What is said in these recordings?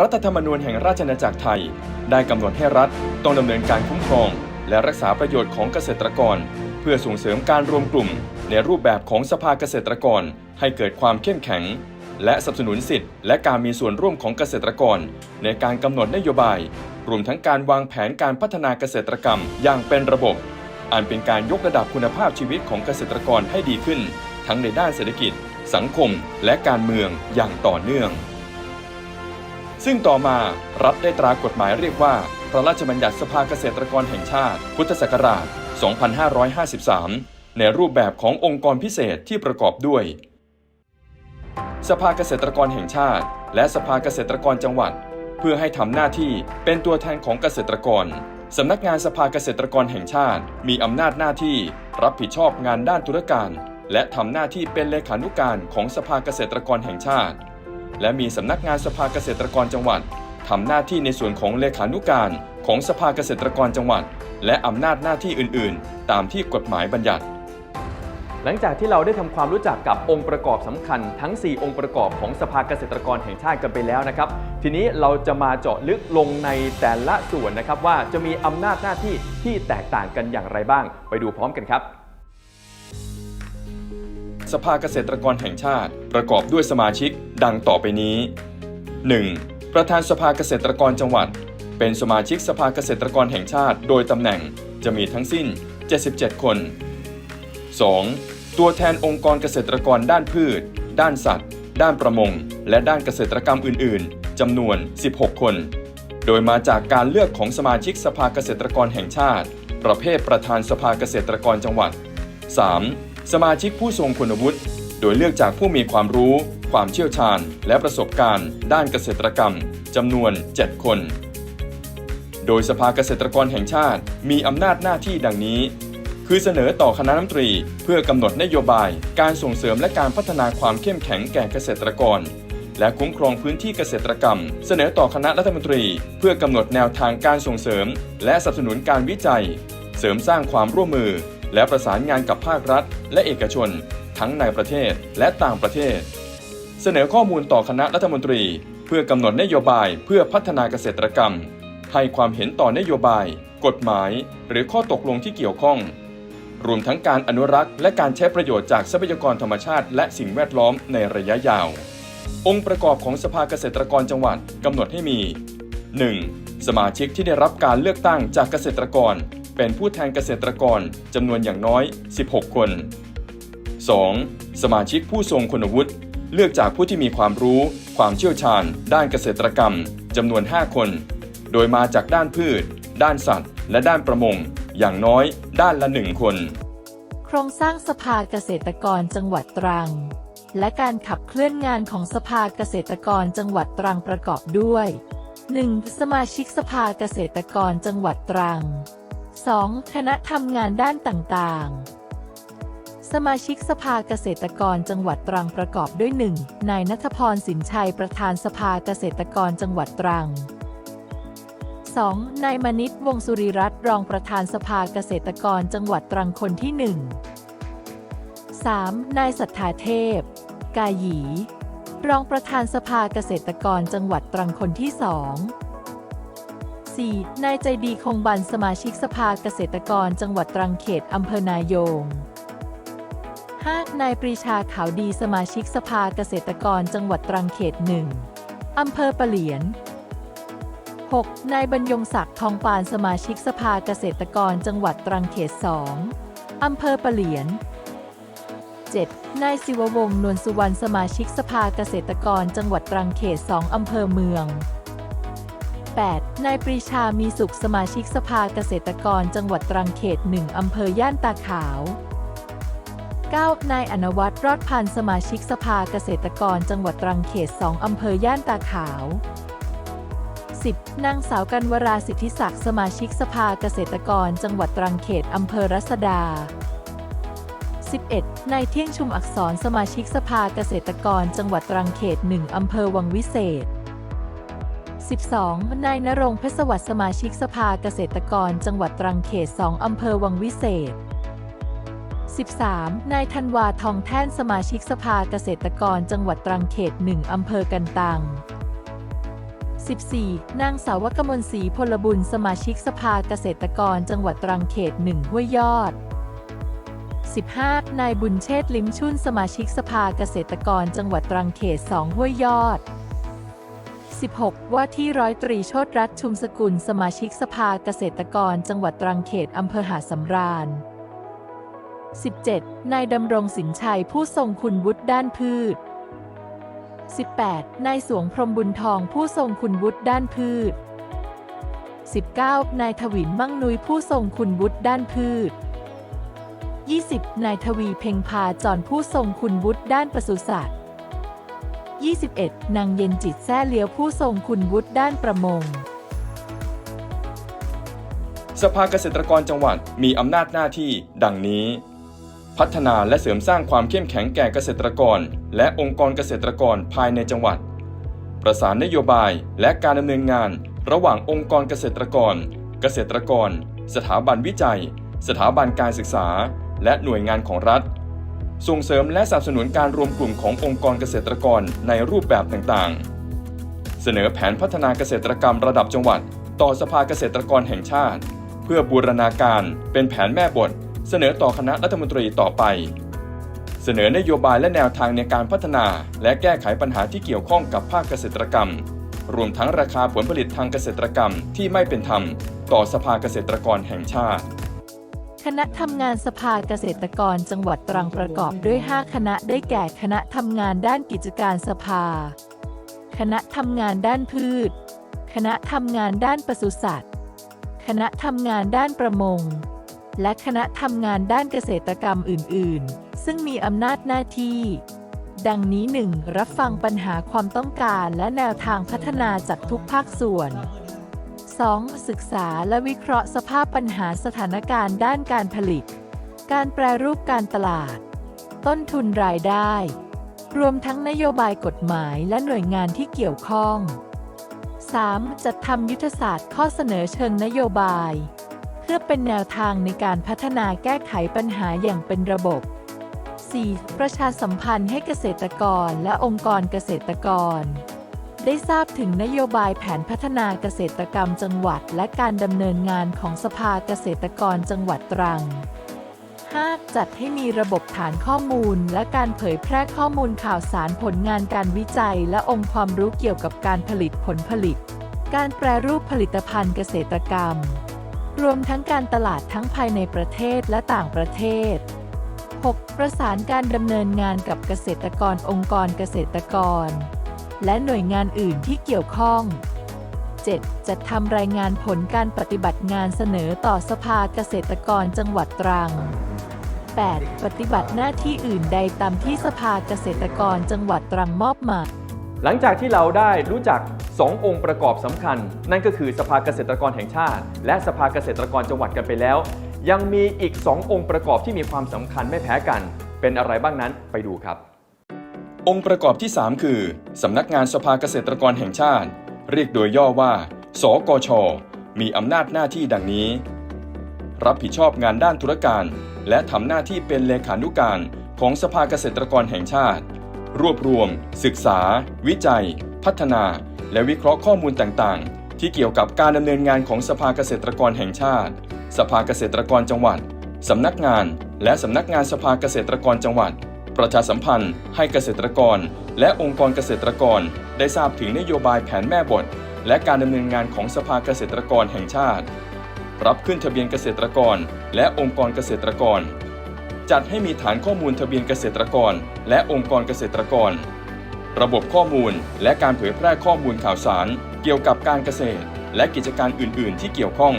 รัฐธรรมนูญแห่งราชอาณาจักรไทย ได้กำหนดให้รัฐต้องดำเนินการคุ้มครอง และรักษาประโยชน์ของเกษตรกร เพื่อส่งเสริมการรวมกลุ่ม ในรูปแบบของสภาเกษตรกร ให้เกิดความเข้มแข็ง และสนับสนุนสิทธิและการมีส่วนร่วมของเกษตรกร ในการกำหนดนโยบาย รวมทั้งการวางแผนการพัฒนาเกษตรกรรมอย่างเป็นระบบ อันเป็นการยกระดับคุณภาพชีวิตของเกษตรกรให้ดีขึ้น ทั้งในด้านเศรษฐกิจ สังคม และการเมืองอย่างต่อเนื่อง ซึ่งต่อมารัฐได้ตรากฎหมายเรียกว่า พระราชบัญญัติสภาเกษตรกรแห่งชาติ พุทธศักราช 2553 ในรูปแบบขององค์กรพิเศษที่ประกอบด้วย สภาเกษตรกรแห่งชาติ และสภาเกษตรกรจังหวัด เพื่อให้ทำหน้าที่เป็นตัวแทนของเกษตรกรสำนักงานสภาเกษตรกรแห่งชาติ มีอำนาจหน้าที่รับผิดชอบงานด้านธุรการ และทำหน้าที่เป็นเลขานุการของสภาเกษตรกรแห่งชาติ และมีสำนักงานสภาเกษตรกรจังหวัดทำหน้าที่ในส่วนของเลขานุการของสภาเกษตรกรจังหวัด และอำนาจหน้าที่อื่น ๆ ตามที่กฎหมายบัญญัติ หลังจากที่เราได้ทำความรู้จักกับองค์ประกอบสำคัญทั้ง 4 องค์ประกอบของสภาเกษตรกรแห่งชาติกันไปแล้วนะครับ ทีนี้เราจะมาเจาะลึกลงในแต่ละส่วนนะครับว่าจะมีอำนาจหน้าที่ที่แตกต่างกันอย่างไรบ้าง ไปดูพร้อมกันครับ สภาเกษตรกรแห่งชาติ ประกอบด้วยสมาชิกดังต่อไปนี้ 1. ประธานสภาเกษตรกรจังหวัด เป็นสมาชิกสภาเกษตรกรแห่งชาติ โดยตำแหน่งจะมีทั้งสิ้น 77 คน 2. ตัวแทนองค์กรเกษตรกรด้านพืช ด้านสัตว์ ด้านประมง และด้านเกษตรกรรมอื่น ๆ จำนวน 16 คน โดยมาจากการเลือกของสมาชิกสภาเกษตรกรแห่งชาติ ประเภทประธานสภาเกษตรกรจังหวัด 3. สมาชิกผู้ทรงคุณวุฒิโดยเลือกจากผู้มีความรู้ ความเชี่ยวชาญ และประสบการณ์ ด้านเกษตรกรรมจำนวน 7 คน โดยสภาเกษตรกรแห่งชาติ มีอำนาจหน้าที่ดังนี้ คือเสนอต่อคณะรัฐมนตรี เพื่อกำหนดนโยบาย การส่งเสริมและการพัฒนาความเข้มแข็งแก่เกษตรกร และคุ้มครองพื้นที่เกษตรกรรม เสนอต่อคณะรัฐมนตรี เพื่อกำหนดแนวทางการส่งเสริม และสนับสนุนการวิจัย เสริมสร้างความร่วมมือ และประสานงานกับภาครัฐ และเอกชน ทั้งในประเทศและต่างประเทศ เสนอข้อมูลต่อคณะรัฐมนตรี เพื่อกำหนดนโยบายเพื่อพัฒนาเกษตรกรรม ให้ความเห็นต่อนโยบาย กฎหมาย หรือข้อตกลงที่เกี่ยวข้อง รวมทั้งการอนุรักษ์ และการใช้ประโยชน์จากทรัพยากรธรรมชาติ และสิ่งแวดล้อมในระยะยาว องค์ประกอบของสภาเกษตรกรจังหวัดกำหนดให้มี 1. สมาชิกที่ได้รับการเลือกตั้งจากเกษตรกร เป็นผู้แทนเกษตรกรจำนวนอย่างน้อย 16 คน 2. สมาชิกผู้ทรงคุณวุฒิเลือกจากผู้ที่มีความรู้ ความเชี่ยวชาญ ด้านเกษตรกรรมจำนวน 5 คน โดยมาจากด้านพืช ด้านสัตว์ และด้านประมง อย่างน้อย ด้านละหนึ่งคน โครงสร้างสภาเกษตรกรจังหวัดตรัง และการขับเคลื่อนงานของสภาเกษตรกรจังหวัดตรังประกอบด้วย 1. สมาชิกสภาเกษตรกรจังหวัดตรัง 2. คณะทำงานด้านต่างๆ สมาชิกสภาเกษตรกรจังหวัดตรังประกอบด้วย 1. นายนัทพรสินชัยประธานสภาเกษตรกรจังหวัดตรัง 2. นายมณิตวงศ์สุริรัตน์รองประธานสภาเกษตรกรจังหวัดตรังคนที่ 1 3. นายสัทธาเทพ กาหยี รองประธานสภาเกษตรกรจังหวัดตรังคนที่2 4. นายใจดีคงบันสมาชิกสภาเกษตรกรจังหวัดตรังเขตอำเภอนายง 5. นายปรีชาขาวดีสมาชิกสภาเกษตรกรจังหวัดตรังเขต1อำเภอปะเหลียน 6. นายบรรยงศักดิ์ทองปานสมาชิกสภาเกษตรกรจังหวัดตรังเขต2องอำเภอปะเหลียน 7. นายศิววงศ์นวลสุวรรณสมาชิกสภาเกษตรกรจังหวัดตรังเขต2อำเภอเมือง 8. นายปรีชามีสุขสมาชิกสภาเกษตรกรจังหวัดตรังเขต 1 อำเภอย่านตาขาว 9. นายอนวัตรรอดพันธ์สมาชิกสภาเกษตรกรจังหวัดตรังเขต 2 อำเภอย่านตาขาว 10. นางสาวกันวราสิทธิศักดิ์สมาชิกสภาเกษตรกรจังหวัดตรังเขต อำเภอรัศดา 11. นายเที่ยงชุมอักษรสมาชิกสภาเกษตรกรจังหวัดตรังเขต 1 อำเภอวังวิเศษ 12. นายนรงเพชรสวัสดิ์สมาชิกสภาเกษตรกรจังหวัดตรังเขต 2 อำเภอวังวิเศษ 13. นายธันวาทองแท่นสมาชิกสภาเกษตรกรจังหวัดตรังเขต 1 อำเภอกันตัง 14 นางสาวกมลศรีพลบุญสมาชิกสภาเกษตรกรจังหวัดตรังเขตหนึ่งห้วยยอด 15 นายบุญเชษลิ้มชุ่นสมาชิกสภาเกษตรกรจังหวัดตรังเขต 2 ห้วยยอด 16 ว่าที่ร้อยตรีโชตรัฐชุมสกุลสมาชิกสภาเกษตรกรจังหวัดตรังเขตอำเภอหาดสำราญ 17 นายดำรงสินชัยผู้ทรงคุณวุฒิด้านพืช 18 นายสวงพรมบุญทองผู้ทรงคุณวุฒิด้านพืช 19 นายทวินมั่งนุยผู้ทรงคุณวุฒิด้านพืช 20 นายทวีเพ็งพาจรผู้ทรงคุณวุฒิด้านปศุสัตว์ 21 นางเย็นจิตแซ่เลี้ยวผู้ทรงคุณวุฒิด้านประมง สภาเกษตรกรจังหวัดมีอำนาจหน้าที่ ดังนี้ พัฒนาและเสริมสร้างความเข้มแข็งแก่เกษตรกร และองค์กรเกษตรกรภายในจังหวัด ประสานนโยบายและการดำเนินงาน ระหว่างองค์กรเกษตรกร เกษตรกร สถาบันวิจัย สถาบันการศึกษา และหน่วยงานของรัฐ ส่งเสริมและสนับสนุนการรวมกลุ่มขององค์กรเกษตรกรในรูปแบบต่างๆ เสนอแผนพัฒนาเกษตรกรรมระดับจังหวัด ต่อสภาเกษตรกรแห่งชาติ เพื่อบูรณาการเป็นแผนแม่บท เสนอต่อคณะรัฐมนตรีต่อไป เสนอนโยบายและแนวทางในการพัฒนา และแก้ไขปัญหาที่เกี่ยวข้องกับภาคเกษตรกรรม รวมทั้งราคาผลผลิตทางเกษตรกรรมที่ไม่เป็นธรรม ต่อสภาเกษตรกรแห่งชาติ คณะทำงานสภาเกษตรกรจังหวัดตรังประกอบด้วย 5 คณะได้แก่คณะทำงานด้านกิจการสภา คณะทำงานด้านพืช คณะทำงานด้านปศุสัตว์ คณะทำงานด้านประมง และคณะทำงานด้านเกษตรกรรมอื่น ๆ ซึ่งมีอำนาจหน้าที่ ดังนี้ 1. รับฟังปัญหาความต้องการและแนวทางพัฒนาจากทุกภาคส่วน 2. ศึกษาและวิเคราะห์สภาพปัญหาสถานการณ์ด้านการผลิต การแปรรูปการตลาด ต้นทุนรายได้ รวมทั้งนโยบายกฎหมายและหน่วยงานที่เกี่ยวข้อง 3. จัดทำยุทธศาสตร์ข้อเสนอเชิงนโยบาย เพื่อเป็นแนวทางในการพัฒนาแก้ไขปัญหาอย่างเป็นระบบ 4. ประชาสัมพันธ์ให้เกษตรกรและองค์กรเกษตรกร ได้ทราบถึงนโยบายแผนพัฒนาเกษตรกรรมจังหวัด และการดำเนินงานของสภาเกษตรกรจังหวัดตรัง 5. จัดให้มีระบบฐานข้อมูล และการเผยแพร่ข้อมูลข่าวสารผลงานการวิจัย และองค์ความรู้เกี่ยวกับการผลิตผลผลิต การแปรรูปผลิตภัณฑ์เกษตรกรรม รวมทั้งการตลาดทั้งภายในประเทศและต่างประเทศ 6. ประสานการดำเนินงานกับเกษตรกรองค์กรเกษตรกร และหน่วยงานอื่นที่เกี่ยวข้อง 7. จัดทำรายงานผลการปฏิบัติงานเสนอต่อสภาเกษตรกรจังหวัดตรัง 8. ปฏิบัติหน้าที่อื่นใดตามที่สภาเกษตรกรจังหวัดตรังมอบหมายหลังจากที่เราได้รู้จัก 2 องค์ประกอบสำคัญ นั่นก็คือสภาเกษตรกรแห่งชาติ และสภาเกษตรกรจังหวัดกันไปแล้ว ยังมีอีก 2 องค์ประกอบที่มีความสำคัญไม่แพ้กัน เป็นอะไรบ้างนั้นไปดูครับ องค์ประกอบที่ 3 คือ สำนักงานสภาเกษตรกรแห่งชาติ เรียกโดยย่อว่า สกช มีอำนาจหน้าที่ดังนี้ รับผิดชอบงานด้านธุรการ และทำหน้าที่เป็นเลขานุการของสภาเกษตรกรแห่งชาติ รวบรวม ศึกษา วิจัย พัฒนา และวิเคราะห์ข้อมูลต่างๆ ที่เกี่ยวกับการดำเนินงานของสภาเกษตรกรแห่งชาติ สภาเกษตรกรจังหวัดสำนักงาน และสำนักงานสภาเกษตรกรจังหวัด ประชาสัมพันธ์ให้เกษตรกร และองค์กรเกษตรกร ได้ทราบถึงนโยบายแผนแม่บท และการดำเนินงานของสภาเกษตรกรแห่งชาติ รับขึ้นทะเบียนเกษตรกร และองค์กรเกษตรกร จัดให้มีฐานข้อมูลทะเบียนเกษตรกร และองค์กรเกษตรกร ระบบข้อมูลและการเผยแพร่ข้อมูลข่าวสาร เกี่ยวกับการเกษตร และกิจการอื่น ๆ ที่เกี่ยวข้อง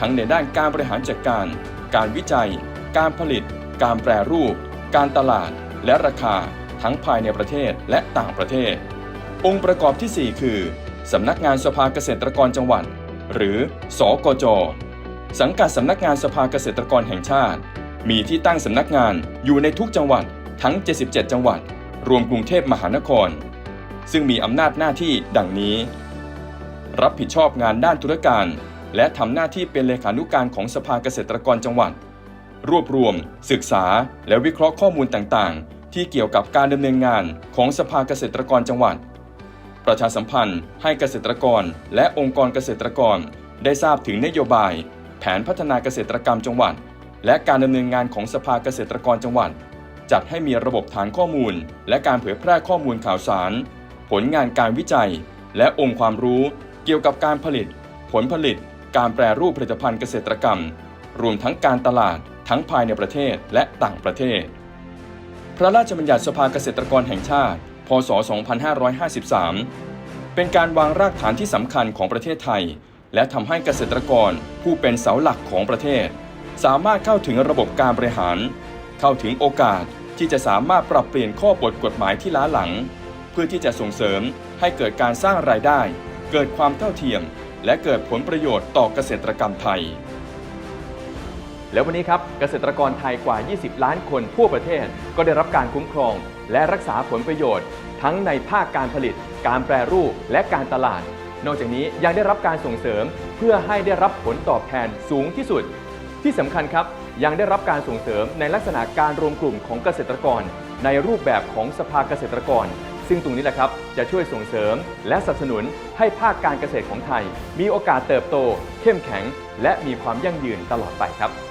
ทั้งในด้านการบริหารจัดการ การวิจัย การผลิต การแปรรูป การตลาด และราคาทั้งภายในประเทศและต่างประเทศ องค์ประกอบที่ 4 คือ สำนักงานสภาเกษตรกรจังหวัด หรือ สกจ สังกัดสำนักงานสภาเกษตรกรแห่งชาติ มีที่ตั้งสำนักงานอยู่ในทุกจังหวัดทั้ง 77 จังหวัด รวมกรุงเทพมหานคร ซึ่งมีอำนาจหน้าที่ดังนี้ รับผิดชอบงานด้านธุรการ และทำหน้าที่เป็นเลขานุการของสภาเกษตรกรจังหวัด รวบรวม ศึกษา และวิเคราะห์ข้อมูลต่างๆ ที่เกี่ยวกับการดำเนินงานของสภาเกษตรกรจังหวัด ประชาสัมพันธ์ให้เกษตรกรและองค์กรเกษตรกร ได้ทราบถึงนโยบาย แผนพัฒนาเกษตรกรรมจังหวัด และการดำเนินงานของสภาเกษตรกรจังหวัด จัดให้มีระบบฐานข้อมูล และการเผยแพร่ข้อมูลข่าวสาร ผลงานการวิจัย และองค์ความรู้เกี่ยวกับการผลิต ผลผลิต การแปรรูปผลิตภัณฑ์เกษตรกรรม รวมทั้งการตลาด ทั้งภายในประเทศและต่างประเทศ พระราชบัญญัติสภาเกษตรกรแห่งชาติ พศ 2553 เป็นการวางรากฐานที่สำคัญของประเทศไทย และทำให้เกษตรกรผู้เป็นเสาหลักของประเทศ สามารถเข้าถึงระบบการบริหาร เข้าถึงโอกาสที่จะสามารถปรับเปลี่ยนข้อบทกฎหมายที่ล้าหลัง เพื่อที่จะส่งเสริมให้เกิดการสร้างรายได้ เกิดความเท่าเทียม และเกิดผลประโยชน์ต่อเกษตรกรรมไทย แล้ววันนี้ครับเกษตรกรไทยกว่า 20 ล้านคนทั่วประเทศ ก็ได้รับการคุ้มครอง และรักษาผลประโยชน์ ทั้งในภาคการผลิต การแปรรูปและการตลาด นอกจากนี้ยังได้รับการส่งเสริม เพื่อให้ได้รับผลตอบแทนสูงที่สุด ที่สำคัญครับยังได้รับการส่งเสริมในลักษณะการรวมกลุ่มของเกษตรกร ในรูปแบบของสภาเกษตรกร ซึ่งตรงนี้แหละครับจะช่วยส่งเสริม และสนับสนุนให้ภาคการเกษตรของไทย มีโอกาสเติบโต เข้มแข็ง และมีความยั่งยืนตลอดไปครับ